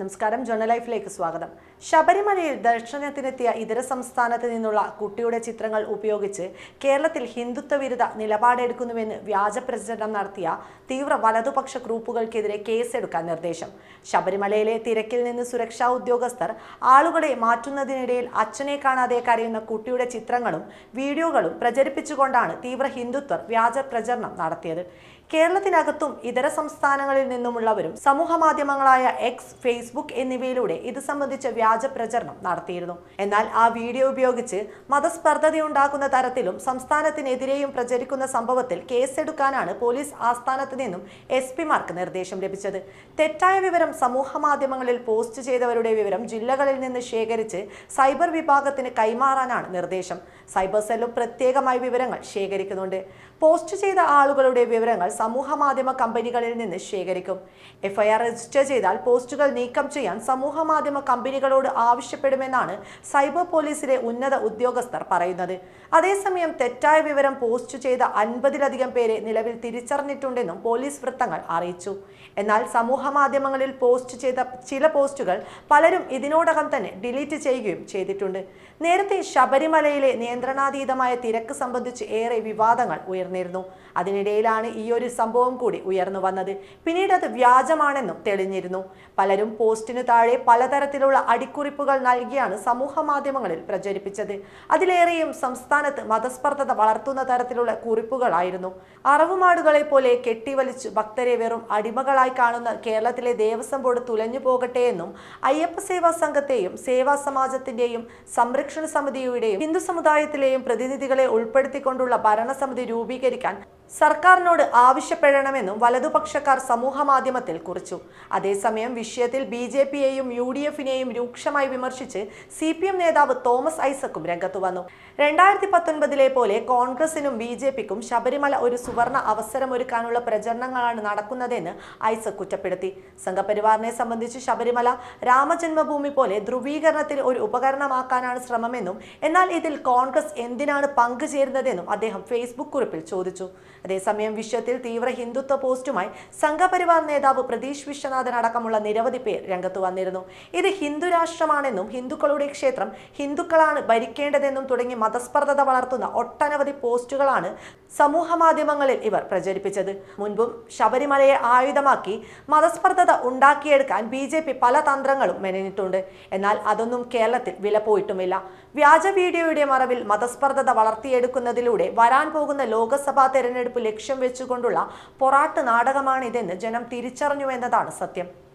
നമസ്കാരം ജേണൽ ലൈഫിലേക്ക് സ്വാഗതം. ശബരിമലയിൽ ദർശനത്തിനെത്തിയ ഇതര സംസ്ഥാനത്ത് നിന്നുള്ള കുട്ടിയുടെ ചിത്രങ്ങൾ ഉപയോഗിച്ച് കേരളത്തിൽ ഹിന്ദുത്വ വിരുദ്ധ നിലപാടെടുക്കുന്നുവെന്ന് വ്യാജ പ്രചരണം നടത്തിയ തീവ്ര വലതുപക്ഷ ഗ്രൂപ്പുകൾക്കെതിരെ കേസെടുക്കാൻ നിർദ്ദേശം. ശബരിമലയിലെ തിരക്കിൽ നിന്ന് സുരക്ഷാ ഉദ്യോഗസ്ഥർ ആളുകളെ മാറ്റുന്നതിനിടയിൽ അച്ഛനെ കാണാതെ കരയുന്ന കുട്ടിയുടെ ചിത്രങ്ങളും വീഡിയോകളും പ്രചരിപ്പിച്ചുകൊണ്ടാണ് തീവ്ര ഹിന്ദുത്വർ വ്യാജ പ്രചരണം നടത്തിയത്. കേരളത്തിനകത്തും ഇതര സംസ്ഥാനങ്ങളിൽ നിന്നുമുള്ളവരും സമൂഹ മാധ്യമങ്ങളായ എക്സ് ഫേസ്ബുക്ക് എന്നിവയിലൂടെ ഇത് സംബന്ധിച്ച വ്യാജ പ്രചരണം നടത്തിയിരുന്നു. എന്നാൽ ആ വീഡിയോ ഉപയോഗിച്ച് മതസ്പർദ്ധതയുണ്ടാക്കുന്ന തരത്തിലും സംസ്ഥാനത്തിനെതിരെയും പ്രചരിക്കുന്ന സംഭവത്തിൽ കേസെടുക്കാനാണ് പോലീസ് ആസ്ഥാനത്ത് നിന്നും എസ് പിമാർക്ക് നിർദ്ദേശം ലഭിച്ചത്. തെറ്റായ വിവരം സമൂഹ മാധ്യമങ്ങളിൽ പോസ്റ്റ് ചെയ്തവരുടെ വിവരം ജില്ലകളിൽ നിന്ന് ശേഖരിച്ച് സൈബർ വിഭാഗത്തിന് കൈമാറാനാണ് നിർദ്ദേശം. സൈബർ സെല്ലും പ്രത്യേകമായി വിവരങ്ങൾ ശേഖരിക്കുന്നുണ്ട്. പോസ്റ്റ് ചെയ്ത ആളുകളുടെ വിവരങ്ങൾ സമൂഹ മാധ്യമ കമ്പനികളിൽ നിന്ന് ശേഖരിക്കും. എഫ്ഐആർ രജിസ്റ്റർ ചെയ്താൽ പോസ്റ്റുകൾ നീക്കം ചെയ്യാൻ സമൂഹ മാധ്യമ കമ്പനികളോട് ആവശ്യപ്പെടുമെന്നാണ് സൈബർ പോലീസിലെ ഉന്നത ഉദ്യോഗസ്ഥർ പറയുന്നത്. അതേസമയം തെറ്റായ വിവരം പോസ്റ്റ് ചെയ്ത അൻപതിലധികം പേരെ നിലവിൽ തിരിച്ചറിഞ്ഞിട്ടുണ്ടെന്നും പോലീസ് വൃത്തങ്ങൾ അറിയിച്ചു. എന്നാൽ സമൂഹ മാധ്യമങ്ങളിൽ പോസ്റ്റ് ചെയ്ത ചില പോസ്റ്റുകൾ പലരും ഇതിനോടകം തന്നെ ഡിലീറ്റ് ചെയ്യുകയും ചെയ്തിട്ടുണ്ട്. നേരത്തെ ശബരിമലയിലെ നിയന്ത്രണാതീതമായ തിരക്ക് സംബന്ധിച്ച് ഏറെ വിവാദങ്ങൾ ഉയർന്നിരുന്നു. അതിനിടയിലാണ് ഈ ഒരു സംഭവം കൂടി ഉയർന്നു വന്നത്. പിന്നീട് അത് വ്യാജമാണെന്നും തെളിഞ്ഞിരുന്നു. പലരും പോസ്റ്റിനു താഴെ പലതരത്തിലുള്ള അടിക്കുറിപ്പുകൾ നൽകിയാണ് സമൂഹ മാധ്യമങ്ങളിൽ പ്രചരിപ്പിച്ചത്. അതിലേറെയും സംസ്ഥാനത്ത് മതസ്പർദ്ധത വളർത്തുന്ന തരത്തിലുള്ള കുറിപ്പുകളായിരുന്നു. അറവുമാടുകളെ പോലെ കെട്ടിവലിച്ചു ഭക്തരെ വെറും അടിമകളായി കാണുന്ന കേരളത്തിലെ ദേവസ്വം ബോർഡ് തുലഞ്ഞു പോകട്ടെ എന്നും അയ്യപ്പ സേവാ സംഘത്തെയും സേവാ സമാജത്തിന്റെയും സംരക്ഷണ സമിതിയുടെയും ഹിന്ദു സമുദായത്തിലെയും പ്രതിനിധികളെ ഉൾപ്പെടുത്തിക്കൊണ്ടുള്ള ഭരണസമിതി രൂപീകരിക്കാൻ സർക്കാരിനോട് ആവശ്യപ്പെടണമെന്നും വലതുപക്ഷക്കാർ സമൂഹ മാധ്യമത്തിൽ കുറിച്ചു. അതേസമയം വിഷയത്തിൽ ബി ജെ പിയെയും യു ഡി എഫിനെയും രൂക്ഷമായി വിമർശിച്ച് സി പി എം നേതാവ് തോമസ് ഐസക്കും രംഗത്തു വന്നു. രണ്ടായിരത്തി പത്തൊൻപതിലെ പോലെ കോൺഗ്രസിനും ബി ജെ പിക്കും ശബരിമല ഒരു സുവർണ അവസരമൊരുക്കാനുള്ള പ്രചരണങ്ങളാണ് നടക്കുന്നതെന്ന് ഐസക് കുറ്റപ്പെടുത്തി. സംഘപരിവാറിനെ സംബന്ധിച്ച് ശബരിമല രാമജന്മഭൂമി പോലെ ധ്രുവീകരണത്തിൽ ഒരു ഉപകരണമാക്കാനാണ് ശ്രമമെന്നും എന്നാൽ ഇതിൽ കോൺഗ്രസ് എന്തിനാണ് പങ്കുചേരുന്നതെന്നും അദ്ദേഹം ഫേസ്ബുക്ക് കുറിപ്പിൽ ചോദിച്ചു. അതേസമയം വിഷയത്തിൽ തീവ്ര ഹിന്ദുത്വ പോസ്റ്റുമായി സംഘപരിവാർ നേതാവ് പ്രതീഷ് വിശ്വനാഥൻ അടക്കമുള്ള നിരവധി പേർ രംഗത്ത് വന്നിരുന്നു. ഇത് ഹിന്ദു രാഷ്ട്രമാണെന്നും ഹിന്ദുക്കളുടെ ക്ഷേത്രം ഹിന്ദുക്കളാണ് ഭരിക്കേണ്ടതെന്നും തുടങ്ങി മതസ്പർദ്ധത വളർത്തുന്ന ഒട്ടനവധി പോസ്റ്റുകളാണ് സമൂഹ മാധ്യമങ്ങളിൽ ഇവർ പ്രചരിപ്പിച്ചത്. മുൻപും ശബരിമലയെ ആയുധമാക്കി മതസ്പർദ്ധത ഉണ്ടാക്കിയെടുക്കാൻ ബി ജെ പി പല തന്ത്രങ്ങളും മെനഞ്ഞിട്ടുണ്ട്. എന്നാൽ അതൊന്നും കേരളത്തിൽ വില പോയിട്ടുമില്ല. വ്യാജ വീഡിയോയുടെ മറവിൽ മതസ്പർദ്ധത വളർത്തിയെടുക്കുന്നതിലൂടെ വരാൻ പോകുന്ന ലോക്സഭാ തെരഞ്ഞെടുപ്പ് ലക്ഷ്യം വെച്ചുകൊണ്ടുള്ള പൊറാട്ട് നാടകമാണിതെന്ന് ജനം തിരിച്ചറിഞ്ഞു എന്നതാണ് സത്യം.